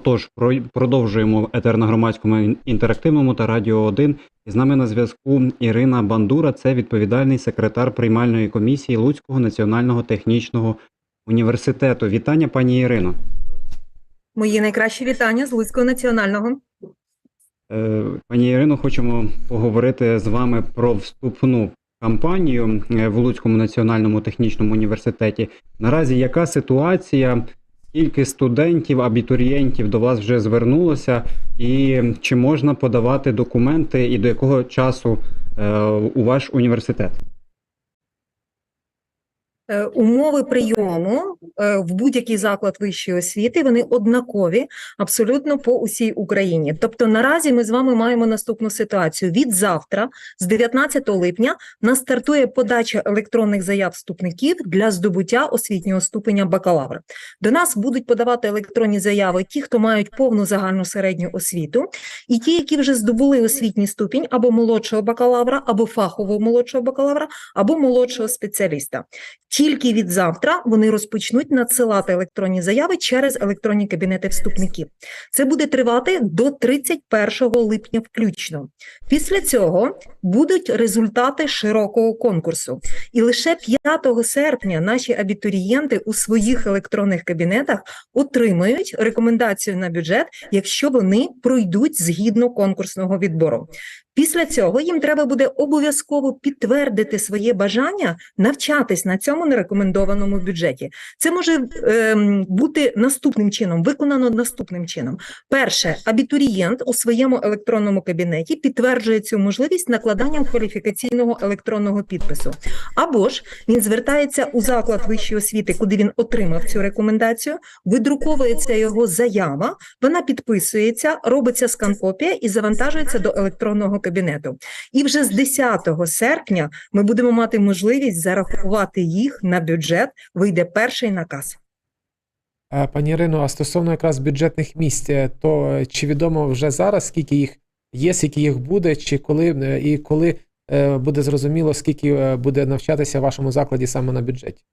Отож, про- продовжуємо етер на громадському інтерактивному та радіо 1. І з нами на зв'язку Ірина Бандура, це відповідальний секретар приймальної комісії Луцького національного технічного університету. Вітання, пані Ірино. Мої найкращі вітання з Луцького національного. Е, Пані Ірино, хочемо поговорити з вами про вступну кампанію е, в Луцькому національному технічному університеті. Наразі яка ситуація? Скільки студентів, абітурієнтів до вас вже звернулося, і чи можна подавати документи, і до якого часу е, у ваш університет? Е, Умови прийому е, в будь-який заклад вищої освіти вони однакові абсолютно по усій Україні. Тобто наразі ми з вами маємо наступну ситуацію. Від завтра, з 19 липня, нас стартує подача електронних заяв вступників для здобуття освітнього ступеня бакалавра. До нас будуть подавати електронні заяви ті, хто мають повну загальну середню освіту, і ті, які вже здобули освітній ступінь або молодшого бакалавра, або фахового молодшого бакалавра, або молодшого спеціаліста. Тільки від завтра вони розпочнуть надсилати електронні заяви через електронні кабінети вступників. Це буде тривати до 31 липня включно. Після цього будуть результати широкого конкурсу. І лише 5 серпня наші абітурієнти у своїх електронних кабінетах отримають рекомендацію на бюджет, якщо вони пройдуть згідно конкурсного відбору. Після цього їм треба буде обов'язково підтвердити своє бажання навчатись на цьому нерекомендованому бюджеті. Це може ем, бути наступним чином, виконано наступним чином. Перше, абітурієнт у своєму електронному кабінеті підтверджує цю можливість накладанням кваліфікаційного електронного підпису. Або ж він звертається у заклад вищої освіти, куди він отримав цю рекомендацію, видруковується його заява, вона підписується, робиться скан-копія і завантажується до електронного кабінету. І вже з 10 серпня ми будемо мати можливість зарахувати їх на бюджет. Вийде перший наказ. Пані Ірино, а стосовно якраз бюджетних місць, е, то е, чи відомо вже зараз, скільки їх є, скільки їх буде, чи коли е, і коли буде зрозуміло, скільки буде навчатися в вашому закладі саме на бюджеті?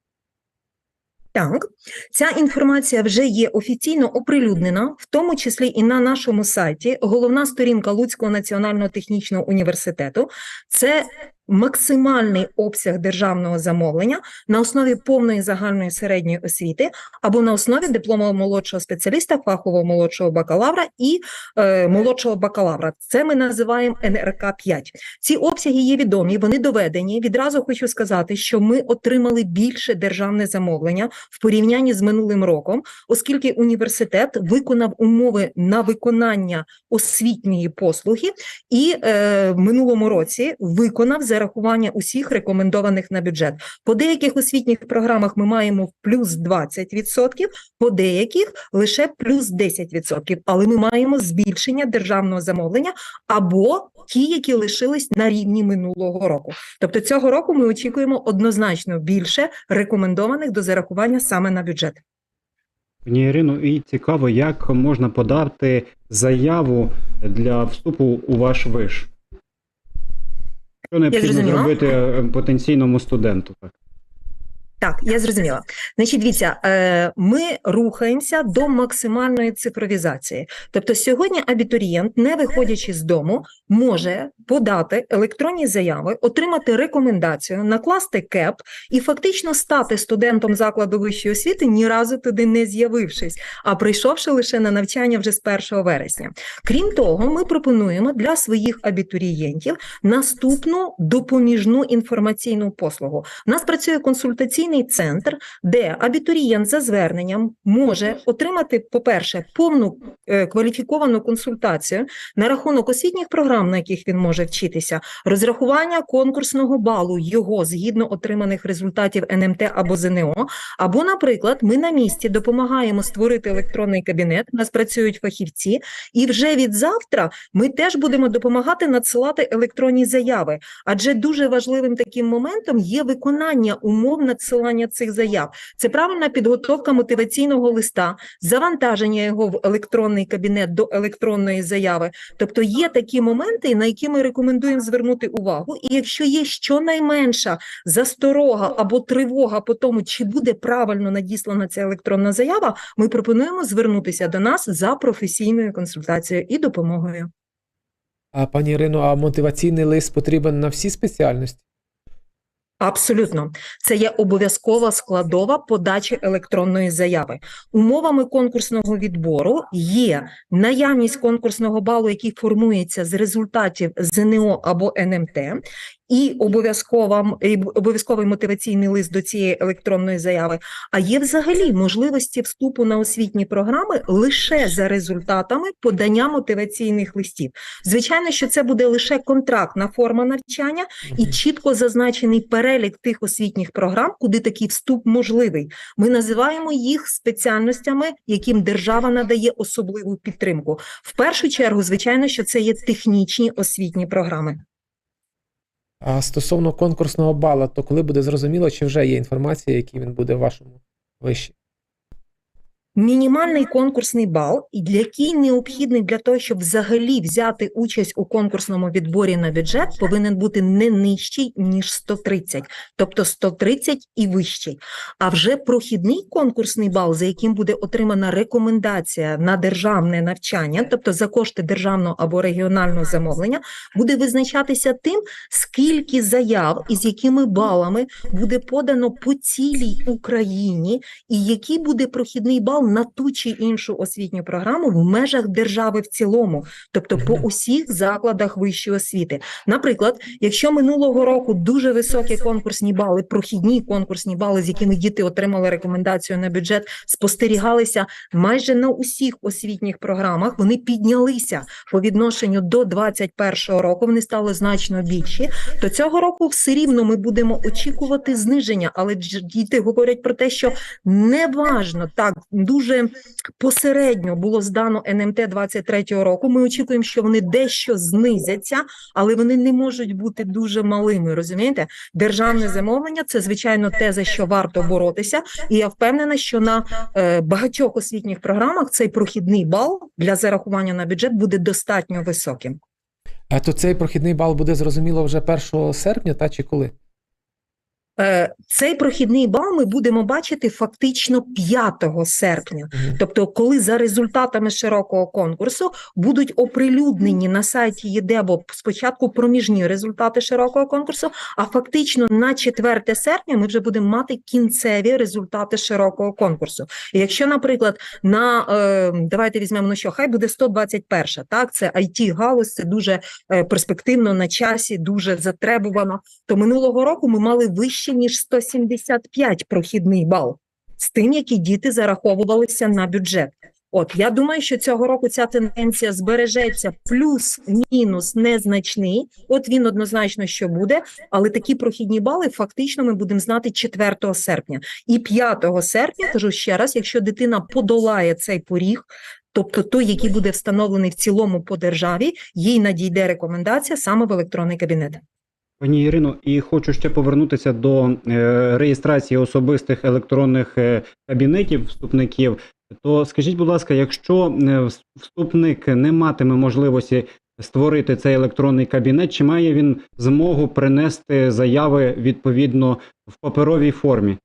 Так, ця інформація вже є офіційно оприлюднена, в тому числі і на нашому сайті. Головна сторінка Луцького національного технічного університету. Це максимальний обсяг державного замовлення на основі повної загальної середньої освіти або на основі диплому молодшого спеціаліста, фахового молодшого бакалавра і е, молодшого бакалавра. Це ми називаємо НРК 5 Ці обсяги є відомі, вони доведені. Відразу хочу сказати, що ми отримали більше державне замовлення в порівнянні з минулим роком, оскільки університет виконав умови на виконання освітньої послуги і е, в минулому році виконав зарахування усіх рекомендованих на бюджет. По деяких освітніх програмах ми маємо плюс 20%, по деяких лише плюс 10%, але ми маємо збільшення державного замовлення або ті, які лишились на рівні минулого року. Тобто цього року ми очікуємо однозначно більше рекомендованих до зарахування саме на бюджет. Пані Ірино, і цікаво, як можна подати заяву для вступу у ваш виш? Що необхідно зрозуміла. зробити е, потенційному студенту? Так? Так, я зрозуміла. Значить, дивіться, е, ми рухаємося до максимальної цифровізації. Тобто, сьогодні абітурієнт, не виходячи з дому, може подати електронні заяви, отримати рекомендацію, накласти кеп і фактично стати студентом закладу вищої освіти, ні разу туди не з'явившись, а прийшовши лише на навчання вже з 1 вересня. Крім того, ми пропонуємо для своїх абітурієнтів наступну допоміжну інформаційну послугу. У нас працює консультаційний центр, де абітурієнт за зверненням може отримати, по-перше, повну е, кваліфіковану консультацію на рахунок освітніх програм, на яких він може вчитися, розрахування конкурсного балу його згідно отриманих результатів НМТ або ЗНО. Або, наприклад, ми на місці допомагаємо створити електронний кабінет. У нас працюють фахівці, і вже від завтра ми теж будемо допомагати надсилати електронні заяви. Адже дуже важливим таким моментом є виконання умов надсилання цих заяв. Це правильна підготовка мотиваційного листа, завантаження його в електронний кабінет до електронної заяви. Тобто є такі моменти, на які ми рекомендуємо звернути увагу. І якщо є щонайменша засторога або тривога по тому, чи буде правильно надіслана ця електронна заява, ми пропонуємо звернутися до нас за професійною консультацією і допомогою. А пані Ірино, а мотиваційний лист потрібен на всі спеціальності? Абсолютно, це є обов'язкова складова подачі електронної заяви. Умовами конкурсного відбору є наявність конкурсного балу, який формується з результатів ЗНО або НМТ, і обов'язкова і обов'язковий мотиваційний лист до цієї електронної заяви. А є взагалі можливості вступу на освітні програми лише за результатами подання мотиваційних листів. Звичайно, що це буде лише контрактна форма навчання і чітко зазначений перелік тих освітніх програм, куди такий вступ можливий. Ми називаємо їх спеціальностями, яким держава надає особливу підтримку. В першу чергу, звичайно, що це є технічні освітні програми. А стосовно конкурсного бала, то коли буде зрозуміло, чи вже є інформація, який він буде в вашому виші? Мінімальний конкурсний бал, який необхідний для того, щоб взагалі взяти участь у конкурсному відборі на бюджет, повинен бути не нижчий ніж 130, тобто 130 і вищий. А вже прохідний конкурсний бал, за яким буде отримана рекомендація на державне навчання, тобто за кошти державного або регіонального замовлення, буде визначатися тим, скільки заяв і з якими балами буде подано по цілій Україні, і який буде прохідний бал на ту чи іншу освітню програму в межах держави в цілому, тобто по усіх закладах вищої освіти. Наприклад, якщо минулого року дуже високі конкурсні бали, прохідні конкурсні бали, з якими діти отримали рекомендацію на бюджет, спостерігалися майже на усіх освітніх програмах, вони піднялися по відношенню до 2021 року. Вони стали значно більші. То цього року все рівно ми будемо очікувати зниження, але діти говорять про те, що неважно так дуже посередньо було здано НМТ 23 року. Ми очікуємо, що вони дещо знизяться, але вони не можуть бути дуже малими. Розумієте, державне замовлення це звичайно те, за що варто боротися. І я впевнена, що на е, багатьох освітніх програмах цей прохідний бал для зарахування на бюджет буде достатньо високим. А то цей прохідний бал буде зрозуміло вже 1 серпня, та чи коли? Е, Цей прохідний бал ми будемо бачити фактично 5 серпня. Тобто, коли за результатами широкого конкурсу будуть оприлюднені на сайті ЄДЕБО спочатку проміжні результати широкого конкурсу, а фактично на 4 серпня ми вже будемо мати кінцеві результати широкого конкурсу. І якщо, наприклад, на е, давайте візьмемо ну що, хай буде 121, так це it галузь, це дуже е, перспективно на часі, дуже затребувано. То минулого року ми мали вище ніж 175 прохідний бал з тим, які діти зараховувалися на бюджет. От я думаю, що цього року ця тенденція збережеться, плюс-мінус незначний. От він однозначно що буде, але такі прохідні бали фактично ми будемо знати 4 серпня. І 5 серпня, кажу ще раз, якщо дитина подолає цей поріг, тобто той, який буде встановлений в цілому по державі, їй надійде рекомендація саме в електронний кабінет. Пані Ірино, і хочу ще повернутися до е, реєстрації особистих електронних е, кабінетів вступників. То скажіть, будь ласка, якщо е, вступник не матиме можливості створити цей електронний кабінет, чи має він змогу принести заяви відповідно в паперовій формі?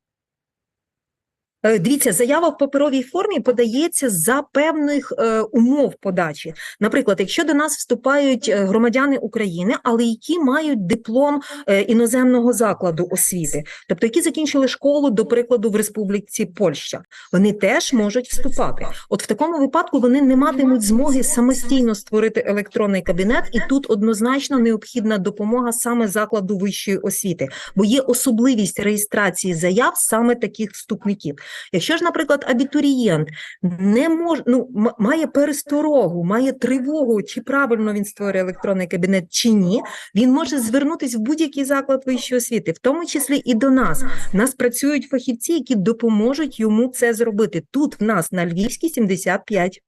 Е, Дивіться, заява в паперовій формі подається за певних е, умов подачі. Наприклад, якщо до нас вступають е, громадяни України, але які мають диплом е, іноземного закладу освіти, тобто які закінчили школу, до прикладу, в Республіці Польща, вони теж можуть вступати. От в такому випадку вони не матимуть змоги самостійно створити електронний кабінет, і тут однозначно необхідна допомога саме закладу вищої освіти, бо є особливість реєстрації заяв саме таких вступників. Якщо ж, наприклад, абітурієнт не може ну має пересторогу, має тривогу, чи правильно він створює електронний кабінет, чи ні, він може звернутися в будь-який заклад вищої освіти, в тому числі і до нас. У нас працюють фахівці, які допоможуть йому це зробити. Тут в нас на Львівській 75.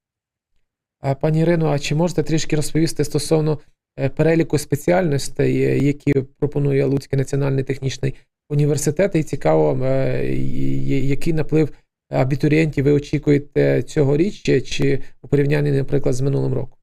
А пані Ірино, а чи можете трішки розповісти стосовно е, переліку спеціальностей, е, які пропонує Луцький національний технічний університет? І цікаво, е, який наплив абітурієнтів ви очікуєте цьогоріч, чи у порівнянні, наприклад, з минулим роком?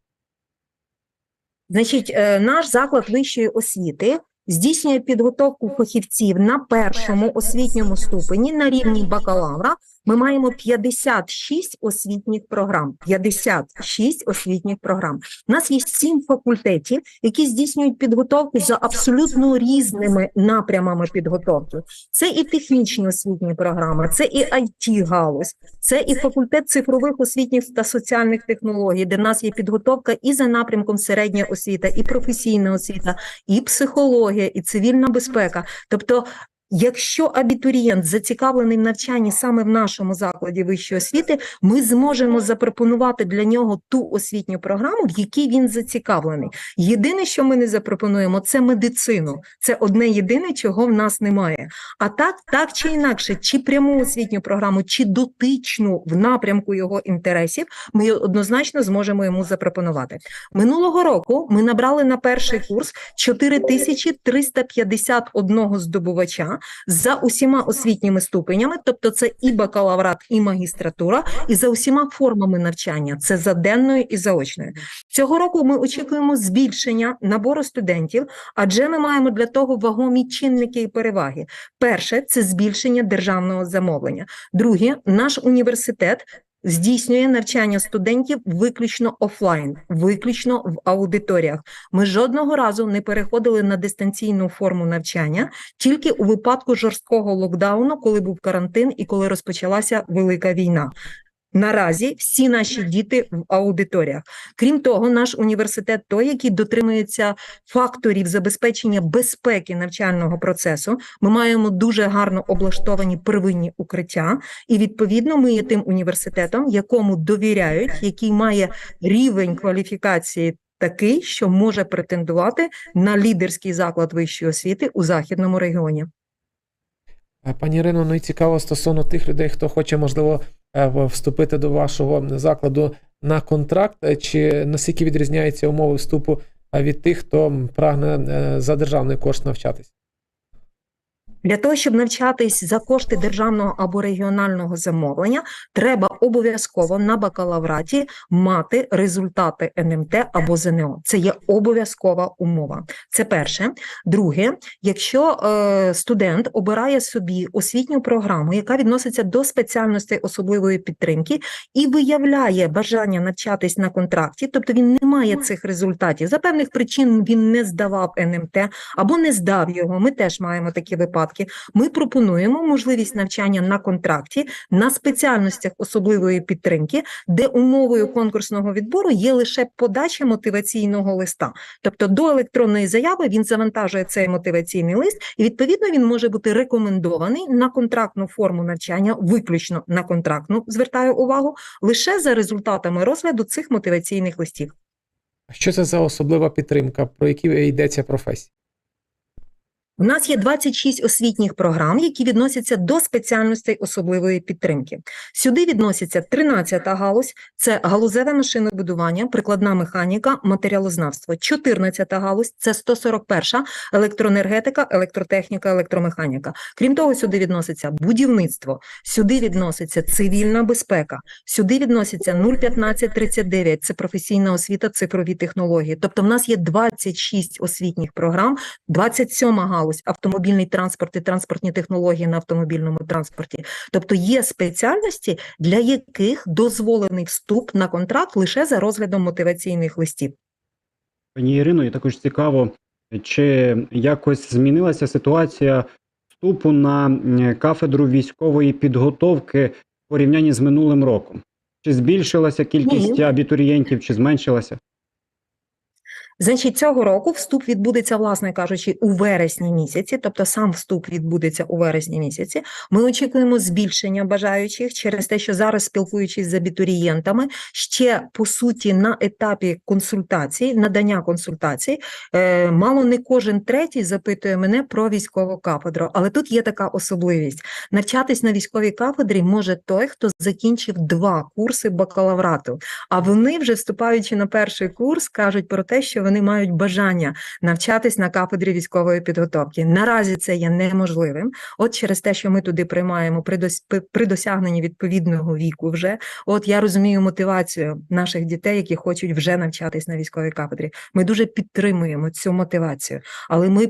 Значить, е, наш заклад вищої освіти здійснює підготовку фахівців на першому освітньому ступені на рівні бакалавра. Ми маємо 56 освітніх програм. 56 освітніх програм. У нас є 7 факультетів, які здійснюють підготовку за абсолютно різними напрямами підготовки. Це і технічні освітні програми, це і it галузь, це і факультет цифрових освітніх та соціальних технологій, де в нас є підготовка і за напрямком середня освіта, і професійна освіта, і психологія, і цивільна безпека. Тобто, якщо абітурієнт зацікавлений в навчанні саме в нашому закладі вищої освіти, ми зможемо запропонувати для нього ту освітню програму, в якій він зацікавлений. Єдине, що ми не запропонуємо, це медицину. Це одне єдине, чого в нас немає. А так, так чи інакше, чи пряму освітню програму, чи дотичну в напрямку його інтересів, ми однозначно зможемо йому запропонувати. Минулого року ми набрали на перший курс 4351 здобувача за усіма освітніми ступенями, тобто це і бакалаврат, і магістратура, і за усіма формами навчання, це за денною і заочною. Цього року ми очікуємо збільшення набору студентів, адже ми маємо для того вагомі чинники і переваги. Перше це збільшення державного замовлення. Друге, наш університет. Здійснює навчання студентів виключно офлайн, виключно в аудиторіях. Ми жодного разу не переходили на дистанційну форму навчання, тільки у випадку жорсткого локдауну, коли був карантин і коли розпочалася велика війна. Наразі всі наші діти в аудиторіях. Крім того, наш університет той, який дотримується факторів забезпечення безпеки навчального процесу. Ми маємо дуже гарно облаштовані первинні укриття, і відповідно ми є тим університетом, якому довіряють, який має рівень кваліфікації. Такий, що може претендувати на лідерський заклад вищої освіти у західному регіоні. Пані Ірино, ну і цікаво стосовно тих людей, хто хоче, можливо, вступити до вашого закладу на контракт, е, чи наскільки відрізняються умови вступу е, від тих, хто прагне е, за державний кошт навчатись? Для того, щоб навчатись за кошти державного або регіонального замовлення, треба обов'язково на бакалавраті мати результати НМТ або ЗНО. Це є обов'язкова умова. Це перше. Друге, якщо е, студент обирає собі освітню програму, яка відноситься до спеціальностей особливої підтримки, і виявляє бажання навчатись на контракті, тобто він не має цих результатів. За певних причин він не здавав НМТ або не здав його. Ми теж маємо такі випадки. Ми пропонуємо можливість навчання на контракті на спеціальностях особливої підтримки, де умовою конкурсного відбору є лише подача мотиваційного листа. Тобто до електронної заяви він завантажує цей мотиваційний лист, і відповідно він може бути рекомендований на контрактну форму навчання, виключно на контрактну, звертаю увагу, лише за результатами розгляду цих мотиваційних листів. Що це за особлива підтримка, про які йдеться професії? У нас є 26 освітніх програм, які відносяться до спеціальностей особливої підтримки. Сюди відноситься 13-та галузь це галузеве машинобудування, прикладна механіка, матеріалознавство. 14-та галузь це 141-ша електроенергетика, електротехніка, електромеханіка. Крім того, сюди відноситься будівництво, сюди відноситься цивільна безпека, сюди відноситься 01539 – це професійна освіта, цифрові технології. Тобто, в нас є 26 освітніх програм, 27 галузь автомобільний транспорт і транспортні технології на автомобільному транспорті. Тобто є спеціальності, для яких дозволений вступ на контракт лише за розглядом мотиваційних листів. Пані Ірино, і також цікаво, чи якось змінилася ситуація вступу на кафедру військової підготовки в порівнянні з минулим роком? Чи збільшилася кількість Ні. абітурієнтів, чи зменшилася? Значить, цього року вступ відбудеться, власне кажучи, у вересні місяці, тобто сам вступ відбудеться у вересні місяці. Ми очікуємо збільшення бажаючих через те, що зараз, спілкуючись з абітурієнтами, ще по суті на етапі консультацій, надання консультацій, е, мало не кожен третій запитує мене про військову кафедру. Але тут є така особливість: навчатись на військовій кафедрі може той, хто закінчив два курси бакалаврату. А вони вже вступаючи на перший курс, кажуть про те, що вони вони мають бажання навчатись на кафедрі військової підготовки. Наразі це є неможливим. От через те, що ми туди приймаємо при, дос, при досягненні відповідного віку, вже от я розумію мотивацію наших дітей, які хочуть вже навчатись на військовій кафедрі. Ми дуже підтримуємо цю мотивацію, але ми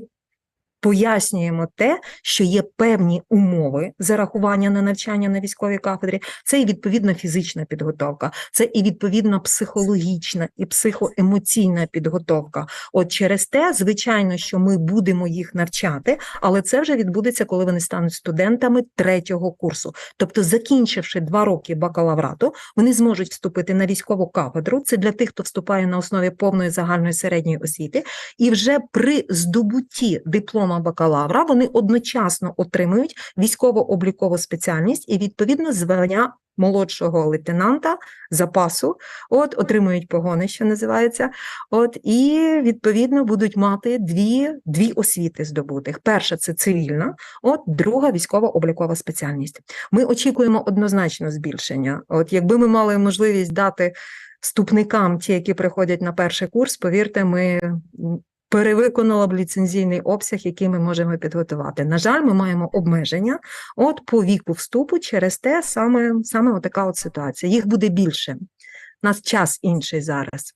пояснюємо те, що є певні умови зарахування на навчання на військовій кафедрі. Це і відповідно фізична підготовка, це і відповідно психологічна і психоемоційна підготовка. От через те, звичайно, що ми будемо їх навчати, але це вже відбудеться, коли вони стануть студентами третього курсу. Тобто, закінчивши два роки бакалаврату, вони зможуть вступити на військову кафедру. Це для тих, хто вступає на основі повної загальної середньої освіти, і вже при здобутті диплома бакалавра вони одночасно отримують військово-облікову спеціальність і відповідно звання молодшого лейтенанта запасу, от отримують погони, що називається. От і відповідно будуть мати дві, дві освіти здобутих. Перша це цивільна, от друга військово-облікова спеціальність. Ми очікуємо однозначно збільшення. От якби ми мали можливість дати вступникам, ті, які приходять на перший курс, повірте, ми перевиконала б ліцензійний обсяг, який ми можемо підготувати. На жаль, ми маємо обмеження от по віку вступу через те саме, саме отака от ситуація. Їх буде більше. У нас час інший зараз.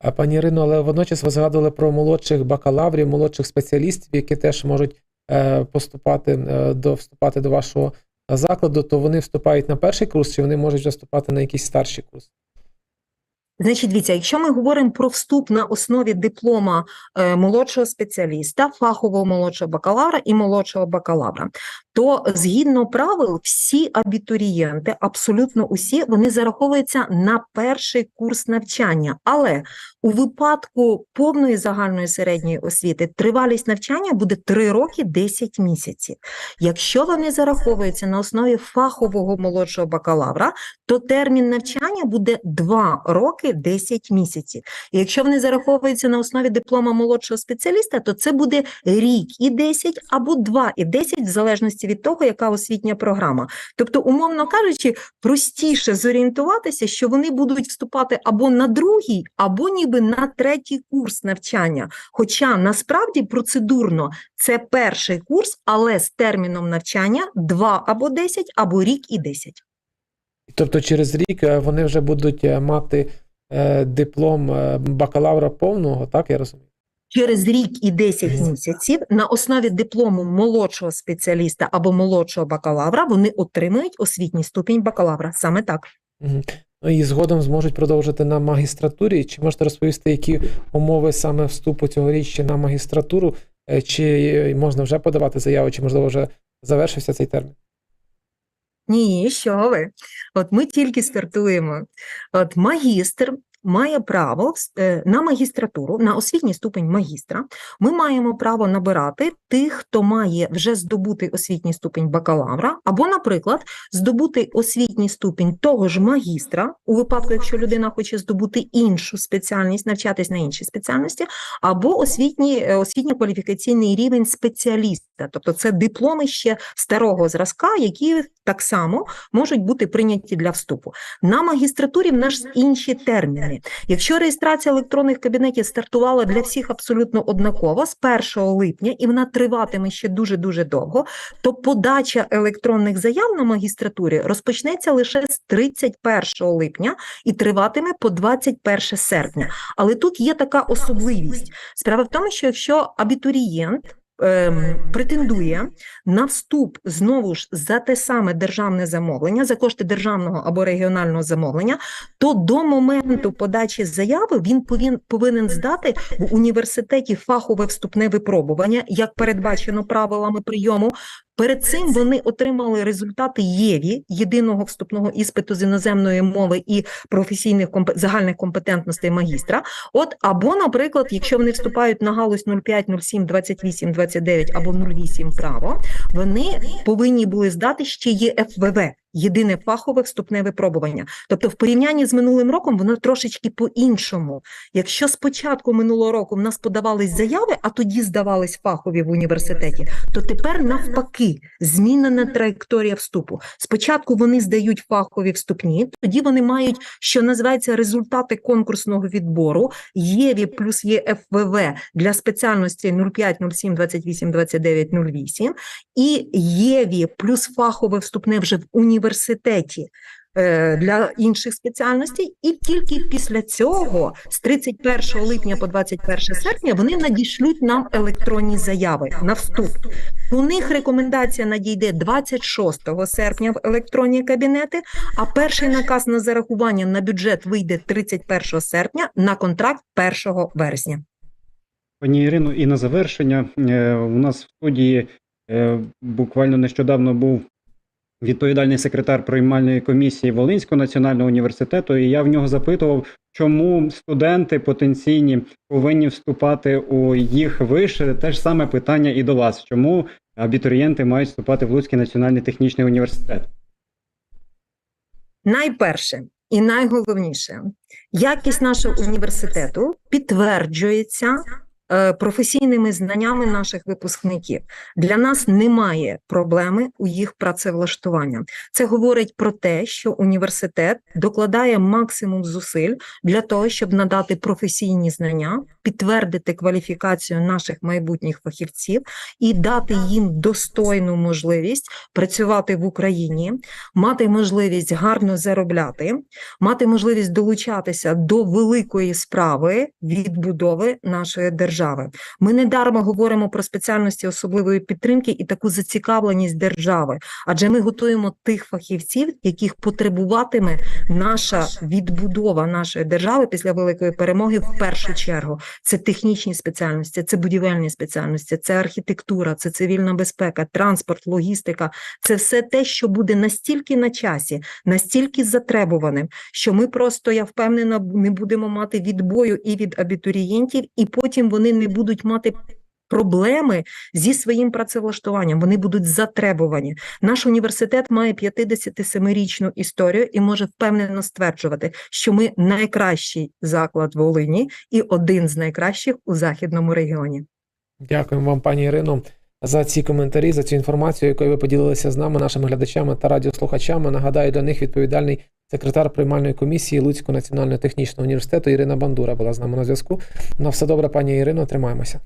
А пані Ірино, але водночас ви згадували про молодших бакалаврів, молодших спеціалістів, які теж можуть е, поступати е, до вступати до вашого закладу, то вони вступають на перший курс, чи вони можуть вступати на якийсь старший курс? Значить, дивіться, якщо ми говоримо про вступ на основі диплома е, молодшого спеціаліста, фахового молодшого бакалавра і молодшого бакалавра, то згідно правил, всі абітурієнти, абсолютно усі, вони зараховуються на перший курс навчання. Але у випадку повної загальної середньої освіти тривалість навчання буде 3 роки 10 місяців. Якщо вони зараховуються на основі фахового молодшого бакалавра, то термін навчання буде 2 роки 10 місяців. І якщо вони зараховуються на основі диплома молодшого спеціаліста, то це буде рік і 10 або 2 і 10, в залежності від того, яка освітня програма. Тобто, умовно кажучи, простіше зорієнтуватися, що вони будуть вступати або на другий, або ніби на третій курс навчання. Хоча насправді процедурно це перший курс, але з терміном навчання 2 або 10, або рік і 10. Тобто через рік е, вони вже будуть е, мати диплом е, бакалавра повного, так я розумію? Через рік і 10 місяців на основі диплому молодшого спеціаліста або молодшого бакалавра вони отримують освітній ступінь бакалавра. Саме так. Ну і згодом зможуть продовжити на магістратурі. Чи можете розповісти, які умови саме вступу цьогоріч на магістратуру? Е, Чи е, можна вже подавати заяву, чи можливо вже завершився цей термін? Ні, що ви? От ми тільки стартуємо. От магістр має право е, на магістратуру, на освітній ступень магістра. Ми маємо право набирати тих, хто має вже здобутий освітній ступень бакалавра, або, наприклад, здобути освітній ступінь того ж магістра, у випадку, якщо людина хоче здобути іншу спеціальність, навчатись на іншій спеціальності, або освітній, е, освітньо-кваліфікаційний рівень спеціаліста, тобто це дипломи ще старого зразка, які так само можуть бути прийняті для вступу. На магістратурі в нас інші терміни. Якщо реєстрація електронних кабінетів стартувала для всіх абсолютно однаково з 1 липня, і вона триватиме ще дуже-дуже довго, то подача електронних заяв на магістратурі розпочнеться лише з 31 липня і триватиме по 21 серпня. Але тут є така особливість. Справа в тому, що якщо абітурієнт претендує на вступ знову ж за те саме державне замовлення, за кошти державного або регіонального замовлення, то до моменту подачі заяви він повин, повинен здати в університеті фахове вступне випробування, як передбачено правилами прийому. Перед цим вони отримали результати ЄВІ, єдиного вступного іспиту з іноземної мови і професійних компе- загальних компетентностей магістра. От або, наприклад, якщо вони вступають на галузь 05, 07, 28, 29 або 08 право, вони повинні були здати ще ЄФВВ, єдине фахове вступне випробування. Тобто, в порівнянні з минулим роком воно трошечки по-іншому. Якщо спочатку минулого року в нас подавались заяви, а тоді здавались фахові в університеті, то тепер навпаки змінена траєкторія вступу. Спочатку вони здають фахові вступні, тоді вони мають, що називається результати конкурсного відбору, ЄВІ плюс ЄФВВ для спеціальності 05, 07, 28, 29, 08 і ЄВІ плюс фахове вступне вже в університеті е, для інших спеціальностей, і тільки після цього, з 31 липня по 21 серпня, вони надішлють нам електронні заяви на вступ. У них рекомендація надійде 26 серпня в електронні кабінети, а перший наказ на зарахування на бюджет вийде 31 серпня на контракт 1 вересня. Пані Ірино, і на завершення е, у нас в студії е, буквально нещодавно був відповідальний секретар приймальної комісії Волинського національного університету, і я в нього запитував, чому студенти потенційні повинні вступати у їх вище. Те ж саме питання і до вас. Чому абітурієнти мають вступати в Луцький національний технічний університет? Найперше і найголовніше, якість нашого університету підтверджується професійними знаннями наших випускників. Для нас немає проблеми у їх працевлаштуванням. Це говорить про те, що університет докладає максимум зусиль для того, щоб надати професійні знання, підтвердити кваліфікацію наших майбутніх фахівців і дати їм достойну можливість працювати в Україні, мати можливість гарно заробляти, мати можливість долучатися до великої справи відбудови нашої держави. Ми недарма говоримо про спеціальності особливої підтримки і таку зацікавленість держави, адже ми готуємо тих фахівців, яких потребуватиме наша відбудова нашої держави після великої перемоги в першу чергу. Це технічні спеціальності, це будівельні спеціальності, це архітектура, це цивільна безпека, транспорт, логістика. Це все те, що буде настільки на часі, настільки затребуваним, що ми просто, я впевнена, не будемо мати відбою і від абітурієнтів, і потім вони не будуть мати. Проблеми зі своїм працевлаштуванням вони будуть затребувані. Наш університет має 57-річну історію і може впевнено стверджувати, що ми найкращий заклад Волині і один з найкращих у західному регіоні. Дякуємо вам, пані Ірино, за ці коментарі, за цю інформацію, якою ви поділилися з нами, нашими глядачами та радіослухачами. Нагадаю, для них відповідальний секретар приймальної комісії Луцького національного технічного університету Ірина Бандура була з нами на зв'язку. На все добре, пані Ірино, тримаємося.